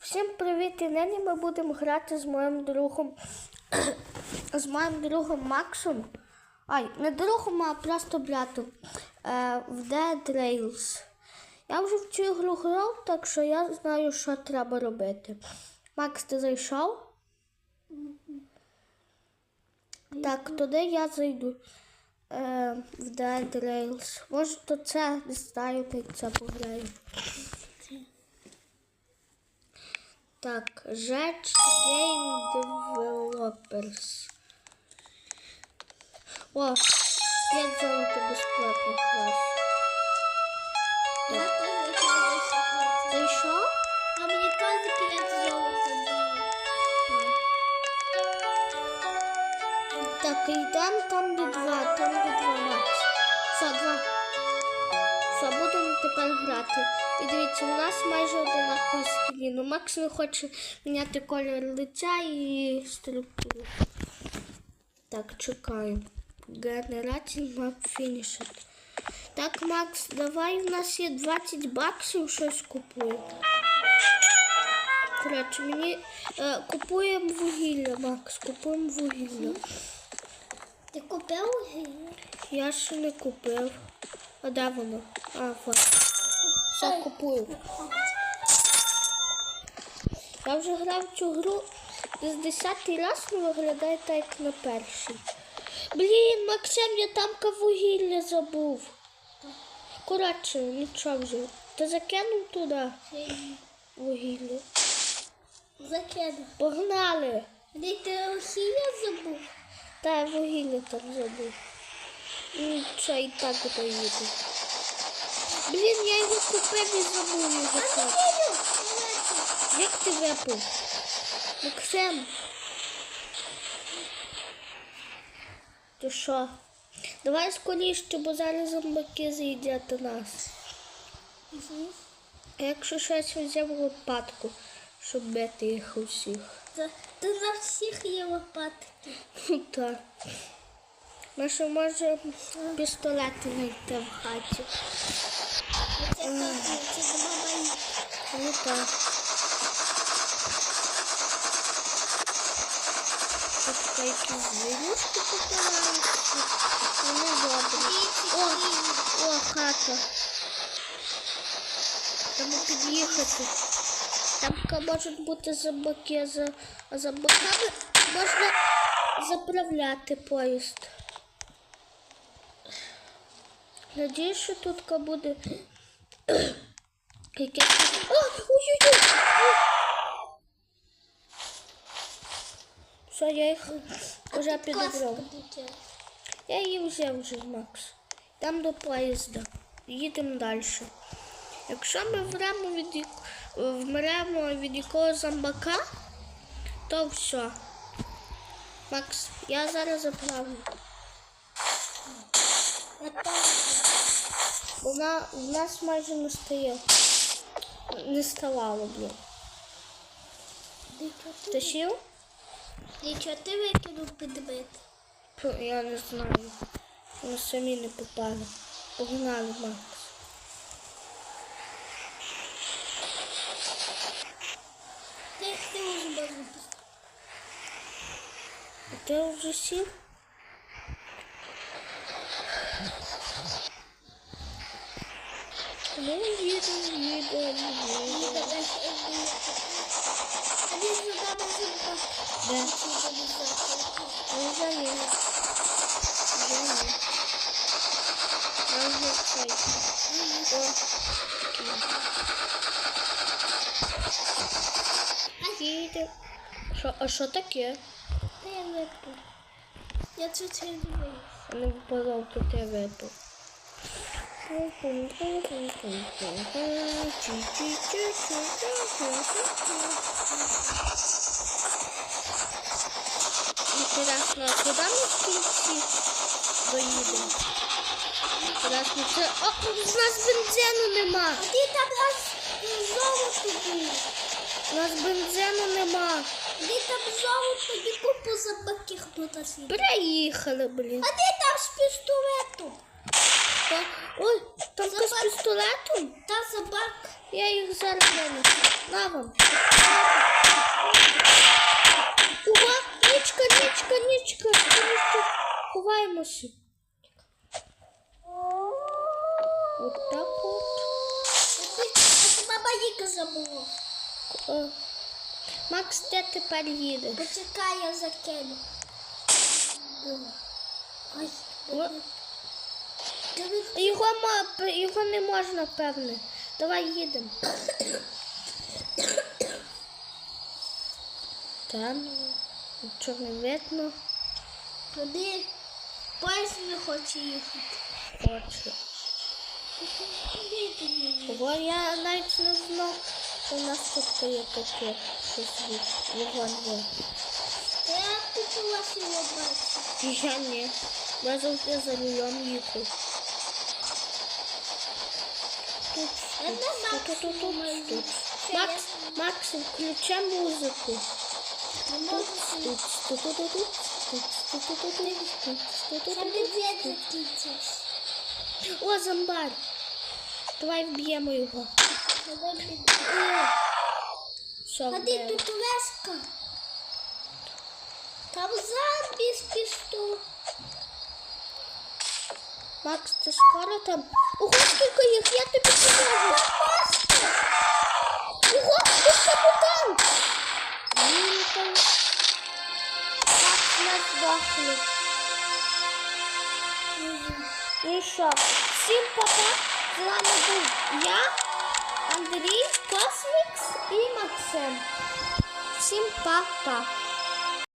Всім привіт! І нині ми будемо грати з моїм другом. з моїм другом Максом. Ай, не другом, а просто братом. Е, в Dead Rails. Я вже в цю ігру грав, так що я знаю, що треба робити. Макс, ти зайшов? Так, туди я зайду. Е, в Dead Rails. Може, то це не знаю, як це пограю. Так, Жеч Game Developers. О, 5 золотых бесплатно класс. Я тоже класс. Ты что? А мне тоже 5 золотых. Так, и там, там бы 2, там до 2 макс. Все, 2 тепер грати. І дивіться, у нас майже одинакові скіни. Ну, Макс не хоче міняти колір лиця і структуру. Так, чекаємо. Генерація мап фінішер. Так, Макс, давай у нас є 20 баксів, щось купуємо. Коротше, мені е, купуємо вугілля, Макс, купуємо вугілля. Ты купил гель? Я ще не купив. А де воно? А, вот. Все купую. Я вже грав цю гру з 10 раз не виглядає так, як на перший. Блін, Максим, я там вугілля забув. Коротше, нічого вже. Ти закинув туди вугілля. Закину. Погнали! Где ты усилия забыл? Та вугілля там забув. Нічого і так доїду. Блін, я його купив і забув його так. Як ти випив? Максим. То що? Давай скоріше, бо зараз зомбаки з'їдять нас. А якщо щось взяв лопатку, щоб бити їх усіх. Ты на всех є лопатки. Ну так. Ми ще може пістолети знайти в хаті. Ну так. Тут якісь звірюшки попадаються. Вони добрі. О, о, хата. Треба під'їхати. Там можуть бути зомбаки, а за, а за боками можна заправляти поїзд. Надіюсь, що тут буде якесь. А, ой-ой-ой! Все, я їх вже підібрав. Я її взяв вже, Макс. Там до поїзда. Їдемо далі. Якщо ми вмремо від, вмремо від якогось зомбака, то все. Макс, я зараз заправлю. Вона в нас майже не стає. Не ставало, блін. Ти сів? Нічого ти викинув підбит. Я не знаю. Ми самі не попали. Погнали, Макс. Ти, ти вже можеш. Ти вже сів? Ну, їдемо, їдемо, їдемо. А він сюди може Де? Ну, за ним. За ним. Там цей. О. Їде. Що, а що таке? Та я випив. Я тут не. А Не випадав, тут я випав. Інтересно, куди ми в кінці доїдемо? Інтересно, це... О, з нас бензину нема! Ти там раз золото був. У нас бензину нема. Де там золото, і купу забаків освіт. Приїхали, блін. А де там з пістолетом? Та- Ой, там хтось з пістолетом. Та собак. Я їх зараз винесу. На вам. Ого, нічка, нічка, нічка. Нічка. Ховаємося. От так от. А баба Ніка забула. О. Макс, де тепер їде? Почекай, я закину. Ой, О. Його, його не можна, певне. Давай їдемо. Там нічого не видно. Туди. Поїзд не хоче їхати. Хочу. Ого, я навіть не знав, що у нас тут є таке щось від вогонь є. Та як ти чулась його бачиш? Я ні. Я завжди за рулем їхав. Макс, Макс, включай музыку. О, зомбар. Давай вб'ємо його. Ходи, тут леска. Там зомбі з пістолетом. Макс, ти скоро там? Ого, скільки їх, я тобі покажу. Ого, ти що там? Ні, там. Макс, нас здохли. Ну що, папа, з вами був я, Андрій, Космікс і Максим. Всім па-па.